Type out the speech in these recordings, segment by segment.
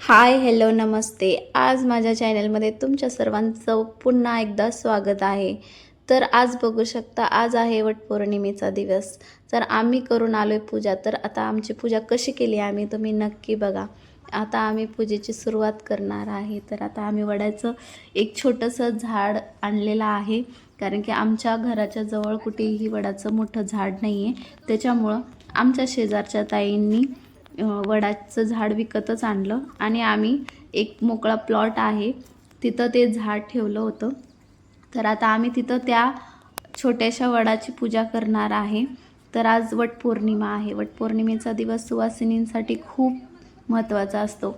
Hi hello नमस्ते. आज माझ्या चॅनलमध्ये तुमच्या सर्वांचं पुन्हा एकदा स्वागत आहे. तर आज बघू शकता आज आहे वटपौर्णिमेचा दिवस. तर आम्ही करून आलो आहे पूजा. तर आता आमची पूजा कशी केली आम्ही तुम्ही नक्की बघा. आता आम्ही पूजेची सुरुवात करणार आहे. तर आता आम्ही वडाचं एक छोटंसं झाड आणलेलं आहे. कारण की आमच्या घराच्या जवळ कुठेही वडाचं मोठं झाड नाही आहे त्याच्यामुळं आमच्या शेजारच्या ताईंनी वडाचं झाड विकतच आणलं आणि आम्ही एक मोकळा प्लॉट आहे तिथं ते झाड ठेवलं होतं. तर आता आम्ही तिथं त्या छोट्याशा वडाची पूजा करणार आहे. तर आज वटपौर्णिमा आहे. वटपौर्णिमेचा दिवस सुवासिनींसाठी खूप महत्त्वाचा असतो.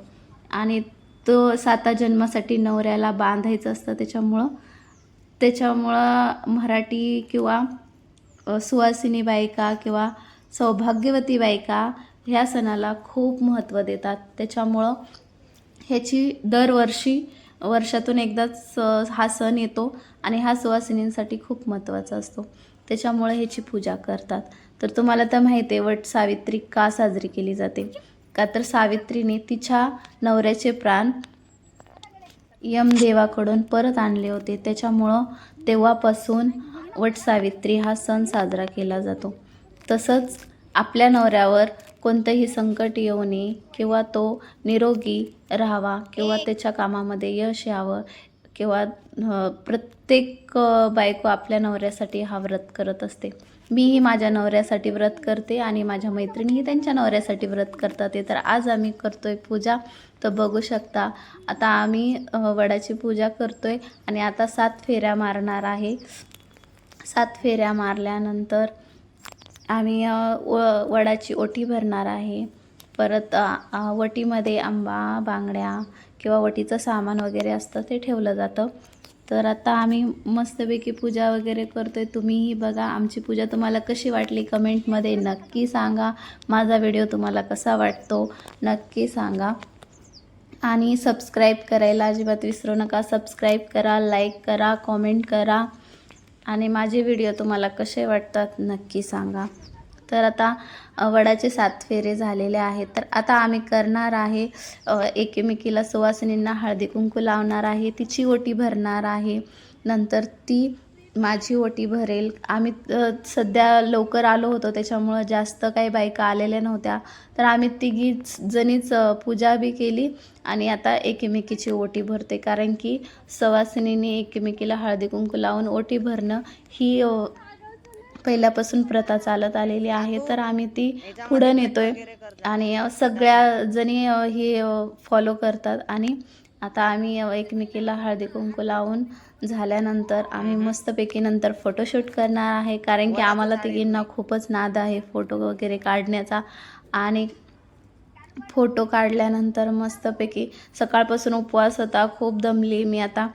आणि तो साता जन्मासाठी नवऱ्याला बांधायचं असतं त्याच्यामुळं. त्याच्यामुळं मराठी किंवा सुवासिनी बायका किंवा सौभाग्यवती बायका ह्या सणाला खूप महत्त्व देतात. त्याच्यामुळं ह्याची दरवर्षी वर्षातून एकदाच हा सण येतो आणि हा सुवासिनींसाठी खूप महत्त्वाचा असतो. त्याच्यामुळे ह्याची पूजा करतात. तर तुम्हाला तर माहिती आहे वट सावित्री का साजरी केली जाते? का तर सावित्रीने तिच्या नवऱ्याचे प्राण यमदेवाकडून परत आणले होते. त्याच्यामुळं तेव्हापासून वट सावित्री हा सण साजरा केला जातो. तसंच आपल्या नवऱ्यावर कोणतंही संकट येऊ नये किंवा तो निरोगी राहावा किंवा त्याच्या कामामध्ये यश यावं किंवा प्रत्येक बायको आपल्या नवऱ्यासाठी हा व्रत करत असते. मीही माझ्या नवऱ्यासाठी व्रत करते आणि माझ्या मैत्रिणीही त्यांच्या नवऱ्यासाठी व्रत करतात. ते तर आज आम्ही करतोय पूजा. तर बघू शकता आता आम्ही वडाची पूजा करतोय आणि आता सात फेऱ्या मारणार आहे. सात फेऱ्या मारल्यानंतर आम्ही व वडाची ओटी भरणार आहे. परत वटीमध्ये आंबा बांगड्या किंवा वटीचं सामान वगैरे असतं ते ठेवलं जातं. तर आता आम्ही मस्तपैकी पूजा वगैरे करतोय. तुम्हीही बघा आमची पूजा तुम्हाला कशी वाटली कमेंटमध्ये नक्की सांगा. माझा व्हिडिओ तुम्हाला कसा वाटतो नक्की सांगा. आणि सबस्क्राईब करायला अजिबात विसरू नका. सबस्क्राईब करा लाईक करा कॉमेंट करा. आणि माझे व्हिडिओ तुम्हाला कसे वाटतात नक्की सांगा. तर आता वडाचे सात फेरे झालेले आहेत. तर आता आम्ही करणार आहे एकमेकीला सुवासिनींना हळदी कुंकू लावणार आहे तिची ओटी भरणार आहे. नंतर ती माझी ओटी भरेल. आम्ही सध्या लवकर आलो होतो त्याच्यामुळं जास्त काही बायका आलेल्या नव्हत्या. तर आम्ही तिघीच जणीच पूजा बी केली आणि आता एकमेकीची ओटी भरते. कारण की सवासिनीने एकमेकीला हळदी कुंकू लावून ओटी भरणं ही पहिल्यापासून प्रथा चालत आलेली आहे. तर आम्ही ती पुढं नेतोय. आणि सगळ्या जणी हे ही फॉलो करतात आणि आता आम्ही एकमेकीला हळदी कुंकू लावून झाल्यानंतर आम्ही मस्तपैकी नंतर फोटोशूट करणार आहे. कारण की आम्हाला तिघींना खूपच नाद आहे फोटो वगैरे काढण्याचा. आणि फोटो काढल्यानंतर मस्तपैकी सकाळपासून उपवास होता. खूप दमली मी आता.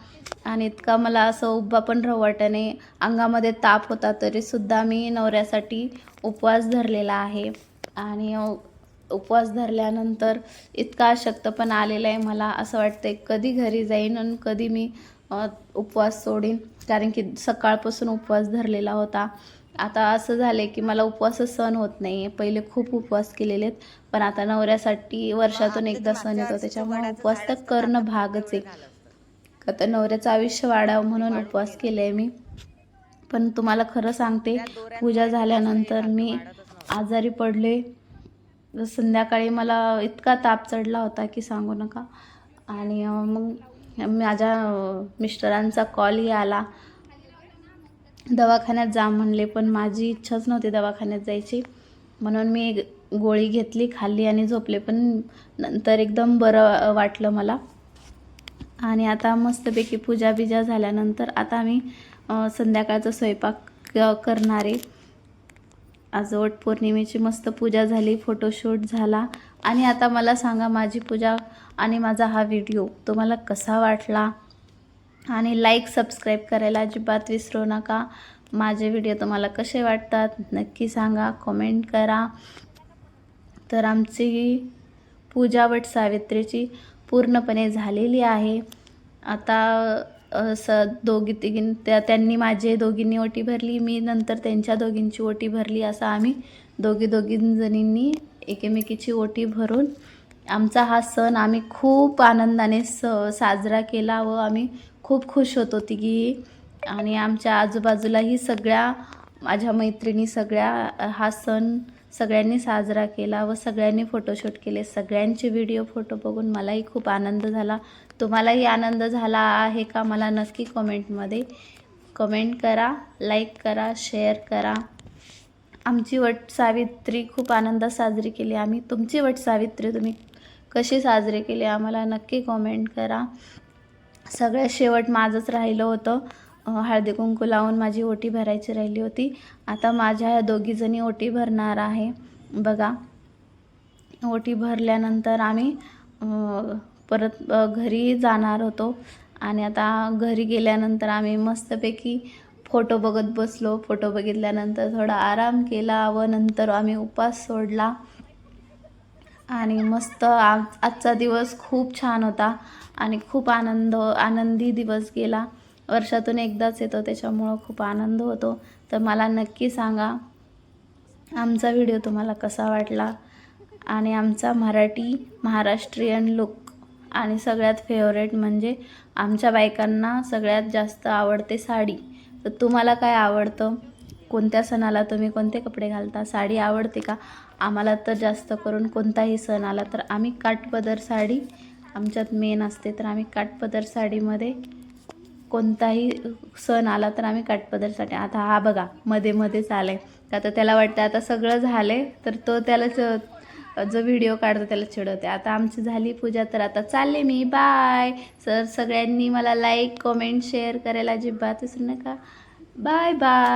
आणि इतका मला असं उभा पण राहू वाटाने अंगामध्ये ताप होता तरीसुद्धा मी नवऱ्यासाठी उपवास धरलेला आहे. आणि उपवास धरल्यानंतर इतका अशक्त पण आलेला आहे मला असं वाटतंय कधी घरी जाईन आणि कधी मी उपवास सोडीन. कारण की सकाळपासून उपवास धरलेला होता. आता असं झालं की मला उपवासच सण होत नाही पहिले खूप उपवास केलेले आहेत. पण आता नवऱ्यासाठी वर्षातून एकदा सण येतो. त्याच्यामुळे उपवास तर करणं भागच आहे. का तर नवऱ्याचं आयुष्य वाढावं म्हणून उपवास केले आहे मी. पण तुम्हाला खरं सांगते पूजा झाल्यानंतर मी आजारी पडले संध्याकाळी मला इतका ताप चढला होता की सांगू नका. आणि मग माझ्या मिस्टरांचा कॉलही आला दवाखान्यात जा म्हणले पण माझी इच्छाच नव्हती दवाखान्यात जायची. म्हणून मी गोळी घेतली खाल्ली आणि झोपले. पण नंतर एकदम बरं वाटलं मला. आणि आता मस्तपैकी पूजा बिजा झाल्यानंतर आता मी संध्याकाळचा स्वयंपाक क- करणार आहे. आज वट पौर्णिमेची मस्त पूजा झाली फोटोशूट झाला. आणि आता मला सांगा माझी पूजा आणि माझा हा व्हिडिओ तुम्हाला कसा वाटला? आणि लाईक सबस्क्राईब करायला अजिबात विसरू नका. माझे व्हिडिओ तुम्हाला कसे वाटतात नक्की सांगा कमेंट करा. तर आमची पूजा वट सावित्रीची पूर्णपणे झालेली आहे. आता असं दोघी तिघीं त्या त्यांनी माझे दोघींनी ओटी भरली मी नंतर त्यांच्या दोघींची ओटी भरली असं आम्ही दोघी दोघी जणींनी एकमेकीची ओटी भरून आमचा हा सण आम्ही खूप आनंदाने स साजरा केला व आम्ही खूप खुश होतो तिघी. आणि आमच्या आजूबाजूलाही सगळ्या माझ्या मैत्रिणी सगळ्या हा सण सगळ्यांनी साजरा केला व सगळ्यांनी फोटोशूट केले. सगळ्यांचे व्हिडिओ फोटो बघून मलाही खूप आनंद झाला. तुम्हालाही आनंद झाला आहे का? मला नक्की कमेंटमध्ये कमेंट करा लाईक करा शेअर करा. आमची वट सावित्री खूप आनंदात साजरी केली. आम्ही तुमची वट सावित्री तुम्ही कशी साजरी केली आम्हाला नक्की कमेंट करा. सगळ्यात शेवट माझंच राहिलं होतं. हळदी कुंकू लावून माझी ओटी भरायची राहिली होती. आता माझ्या ह्या दोघीजणी ओटी भरणार आहे. बघा ओटी भरल्यानंतर आम्ही परत घरी जाणार होतो. आणि आता घरी गेल्यानंतर आम्ही मस्तपैकी फोटो बघत बसलो. फोटो बघितल्यानंतर थोडा आराम केला व नंतर आम्ही उपास सोडला. आणि मस्त आज आजचा दिवस खूप छान होता आणि खूप आनंद आनंदी दिवस गेला. वर्षातून एकदाच येतो त्याच्यामुळं खूप आनंद होतो. तर मला नक्की सांगा आमचा व्हिडिओ तुम्हाला कसा वाटला? आणि आमचा मराठी महाराष्ट्रीयन लुक आणि सगळ्यात फेवरेट म्हणजे आमच्या बायकांना सगळ्यात जास्त आवडते साडी. तर तुम्हाला काय आवडतं? कोणत्या सणाला तुम्ही कोणते कपडे घालता? साडी आवडते का? आम्हाला तर जास्त करून कोणताही सण आला तर आम्ही काठपदर साडी आमच्यात मेन असते तर आम्ही काठपदर साडीमध्ये कोणताही सण आला तर आम्ही काठपदर साडी. आता हा बघा मध्ये मध्येच आहे का तर त्याला वाटतं आता सगळं झालं आहे तर तो त्याला च- जो व्हिडिओ काढतो त्याला चिडवते. आता आमची झाली पूजा तर आता चालले मी. बाय सर सगळ्यांनी मला लाईक कमेंट शेअर करायला अजिबात विसरू नका. Bye bye